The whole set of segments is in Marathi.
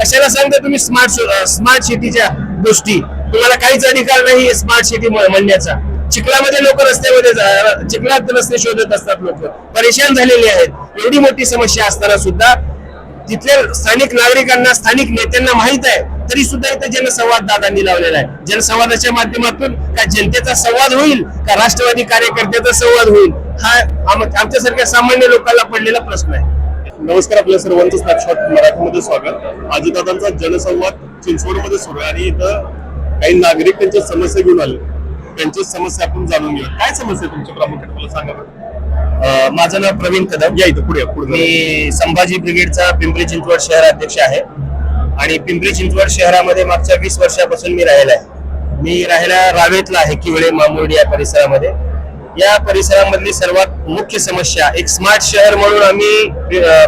कशाला सांगता तुम्ही स्मार्ट स्मार्ट सिटीच्या गोष्टी? तुम्हाला काहीच अधिकार नाही स्मार्ट सिटी म्हणण्याचा. चिखलामध्ये लोक रस्त्यामध्ये जा- चिखलात रस्ते शोधत असतात लोक. परेशान झालेले आहेत. एवढी मोठी समस्या असताना सुद्धा तिथल्या स्थानिक नागरिकांना स्थानिक नेत्यांना माहीत आहे. तरी सुद्धा इथे जनसंवाद दादांनी लावलेला आहे. जनसंवादाच्या माध्यमातून का जनतेचा संवाद होईल? का राष्ट्रवादी कार्यकर्त्याचा संवाद होईल? हा आमच्यासारख्या सामान्य लोकांना पडलेला प्रश्न आहे. नमस्कार आपल्या सर्वांचं स्नॅपशॉट मराठीमध्ये स्वागत. अजितदादांचा जनसंवाद चिंचवडमध्ये सुरू आहे आणि इथं काही नागरिक त्यांच्या समस्या घेऊन आले. त्यांची समस्या आपण जाणून घेऊया. काय समस्या आहे तुमच्या प्रामुख्याने? मला सांगा बरं. माझं नाव प्रवीण कदम. या इथं पुढे पुढे मी संभाजी ब्रिगेडचा पिंपरी चिंचवड शहराध्यक्ष आहे. आणि पिंपरी चिंचवड शहरामध्ये मागच्या वीस वर्षापासून मी राहिला आहे. मी राहायला रावेतला आहे किवळे मामुर्डी या परिसरामध्ये. या परिसरामधली सर्वात मुख्य समस्या एक स्मार्ट शहर म्हणून आम्ही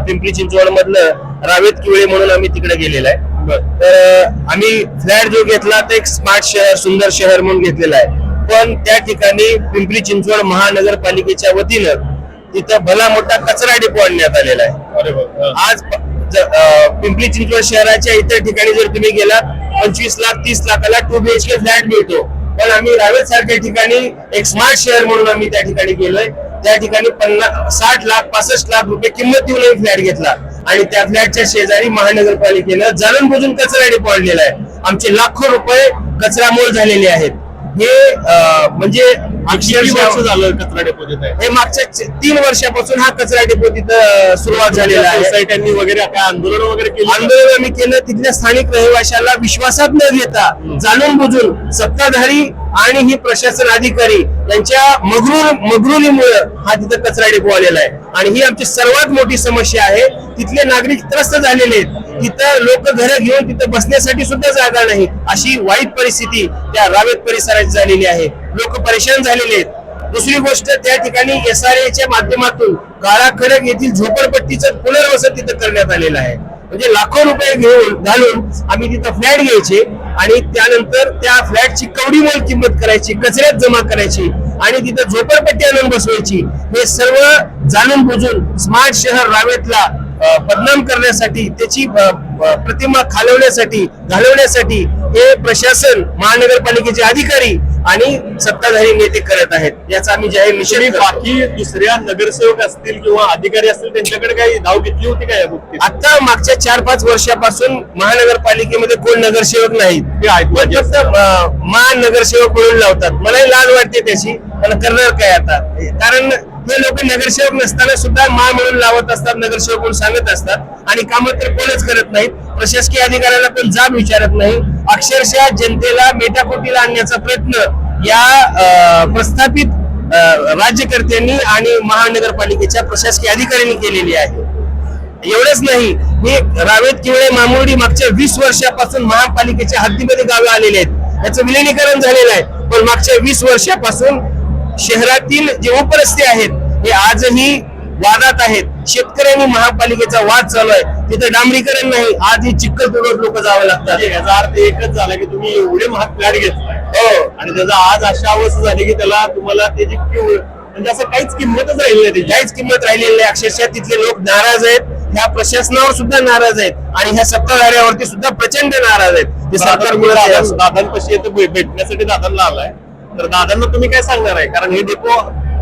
पिंपरी चिंचवड मधलं रावेत किवळे म्हणून आम्ही तिकडे गेलेलं आहे. तर आम्ही फ्लॅट जो घेतला तो एक स्मार्ट शहर सुंदर शहर म्हणून घेतलेला आहे. पण त्या ठिकाणी पिंपरी चिंचवड महानगरपालिकेच्या वतीनं तिथं भला मोठा कचरा डिपो आणण्यात आलेला आहे. आज पिंपरी चिंचवड शहराच्या इतर ठिकाणी जर तुम्ही गेलात पंचवीस लाख तीस लाखाला टू बीएचके फ्लॅट मिळतो. पण आम्ही रावेत सारख्या ठिकाणी एक स्मार्ट शहर म्हणून आम्ही त्या ठिकाणी गेलोय. त्या ठिकाणी पन्नास साठ लाख पासष्ट लाख रुपये किंमत देऊन आम्ही फ्लॅट घेतला. आणि त्या फ्लॅटच्या शेजारी महानगरपालिकेनं जाणून बुजून कचरा डिपो आणलेला आहे. आमचे लाखो रुपये कचरा मोल झालेले आहेत. हे म्हणजे वर्ष झालं कचरा डेपोजिट आहे. हे मागच्या तीन वर्षापासून हा कचरा डिपो तिथं सुरुवात झालेला आहे. सोसायट्यांनी वगैरे काय आंदोलन वगैरे केली? आंदोलन आम्ही केलं. तिथल्या स्थानिक रहिवाशाला विश्वासात न घेता जाणून बुजून सत्ताधारी आणि ही प्रशासन अधिकारी यांच्या मगरूर मगरुरीमुळे हा तिथं कचरा डिपो आलेला आहे. आणि ही आमची सर्वात मोठी समस्या आहे. तिथले नागरिक त्रस्त झालेले आहेत. तिथं लोक घरं घेऊन तिथं बसण्यासाठी सुद्धा जागा नाही. अशी वाईट परिस्थिती त्या रावेत परिसरात झालेली आहे. लोक परेशान झालेले आहेत. दुसरी गोष्ट त्या ठिकाणी एस आर च्या माध्यमातून काळाखडक येथील झोपडपट्टीचं पुनर्वसन तिथं करण्यात आलेलं आहे. म्हणजे लाखो रुपये घेऊन घालून आम्ही तिथं फ्लॅट घ्यायचे आणि त्यानंतर त्या फ्लॅटची कवडी मोल किंमत करायची कचऱ्यात जमा करायची आणि तिथं झोपडपट्टी आणून बसवायची. हे सर्व जाणून बुजून स्मार्ट शहर रावेतला बदनाम करण्यासाठी त्याची प्रतिमा खालवण्यासाठी घालवण्यासाठी हे प्रशासन महानगरपालिकेचे अधिकारी आणि सत्ताधारी नेते करत आहेत याचा आम्ही जाहीर तुम्ही निषेध करतो. बाकी दुसऱ्या नगरसेवक असतील किंवा अधिकारी असतील त्यांच्याकडे काही धाव घेतली होती का या बाबतीत आता मागच्या चार पाच वर्षापासून महानगरपालिकेमध्ये कोण नगरसेवक नाहीत. फक्त महानगरसेवक म्हणून लावतात मलाही लाज वाटते त्याची पण करणार काय आता कारण हे लोक नगरसेवक नसताना सुद्धा मा म्हणून लावत असतात नगरसेवक म्हणून सांगत असतात. आणि कामं तर कोणच करत नाहीत. प्रशासकीय अधिकाऱ्याला पण जाब विचारत नाही. अक्षरशः जनतेला मेटाकोटीला आणण्याचा प्रयत्न या प्रस्थापित राज्यकर्त्यांनी आणि महानगरपालिकेच्या प्रशासकीय अधिकाऱ्यांनी केलेली आहे. एवढंच नाही हे रावेत किवळे मामुर्डी मागच्या वीस वर्षापासून महापालिकेच्या हद्दीमध्ये गावे आलेले आहेत. याचं विलिनीकरण झालेलं आहे. पण मागच्या वीस वर्षापासून शहरातील जे उपरस्ते आहेत हे आजही वादात आहेत. शेतकऱ्यांनी महापालिकेचा वाद चालू आहे. तिथे डांबरीकरण नाही आज ही चिखल तोडत लोक जावं लागतात. याचा अर्थ एकच झाला की तुम्ही एवढे महाग फ्लॅट घेतलाय हो. आणि त्याचा आज अशा अवस्था झाली की त्याला तुम्हाला त्याची म्हणजे असं काहीच किंमतच राहिली नाही त्याची. काहीच किंमत राहिलेली नाही. अक्षरशः तिथले लोक नाराज आहेत. ह्या प्रशासनावर सुद्धा नाराज आहेत. आणि ह्या सत्ताधाऱ्यावरती सुद्धा प्रचंड नाराज आहेत. ते सरकार सरकारमुळे दादा- दादांपाशी येतं भेटण्यासाठी दादांना आलाय. तर दादांना तुम्ही काय सांगणार आहे कारण हे डेपो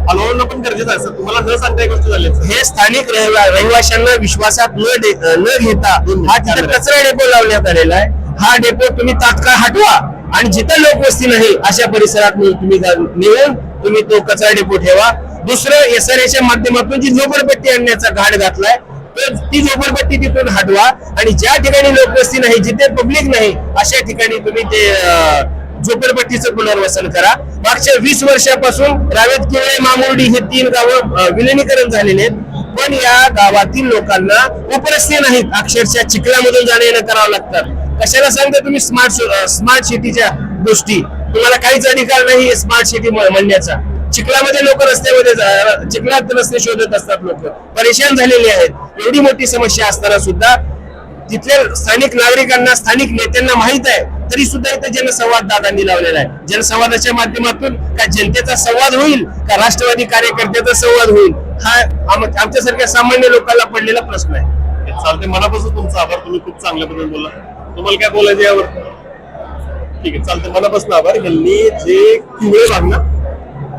हलवणं पण गरजेचं आहे. तुम्हाला न सांगता गोष्ट झाली. हे स्थानिक रहिवा- रहिवाशांना विश्वासात न न घेता हा तिथे कचरा डेपो लावण्यात आलेला आहे हा डेपो तुम्ही तात्काळ हटवा आणि जिथं लोकवस्ती नाही अशा परिसरात तुम्ही नेऊन तुम्ही तो कचरा डेपो ठेवा दुसरं एसआरएच्या माध्यमातून जी झोपडपट्टी आणण्याचा घाट घातलाय तर ती झोपडपट्टी तिथून हटवा आणि ज्या ठिकाणी लोकवस्ती नाही जिथे पब्लिक नाही अशा ठिकाणी तुम्ही ते झोपडपट्टीचं पुनर्वसन करा. मागच्या वीस वर्षापासून रावेत केळे मामुर्डी हे तीन गावं विलिनीकरण झालेले आहेत. पण या गावातील लोकांना उपरस्ते नाहीत. अक्षरशः चिखलामधून जाणं येणं करावं लागतात कशाला सांगता तुम्ही स्मार्ट स्मार्ट सिटीच्या गोष्टी? तुम्हाला काहीच अधिकार नाही स्मार्ट सिटी म्हणण्याचा. चिखलामध्ये लोक रस्त्यामध्ये जा- चिखलात रस्ते शोधत असतात लोक. परेशान झालेले आहेत. एवढी मोठी समस्या असताना सुद्धा तिथल्या स्थानिक नागरिकांना स्थानिक नेत्यांना माहीत आहे. तरी सुद्धा इथं जनसंवाद दादांनी लावलेला आहे. जनसंवादाच्या माध्यमातून का जनतेचा संवाद होईल का राष्ट्रवादी कार्यकर्त्याचा संवाद होईल हा आमच्यासारख्या सामान्य लोकांना पडलेला प्रश्न आहे. चालते मनापासून तुमचा आभार. तुम्ही खूप चांगल्या पद्धतीने बोला तुम्हाला काय बोलायचं यावर? ठीक आहे चालते मनापासून आभार. यांनी जे किवळे भाग ना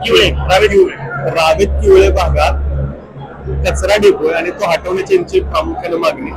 किवळे रावेत किवळे रावेत किवळे भागात कचरा डेपो आहे आणि तो हटवण्याची यांची प्रामुख्याने मागणी.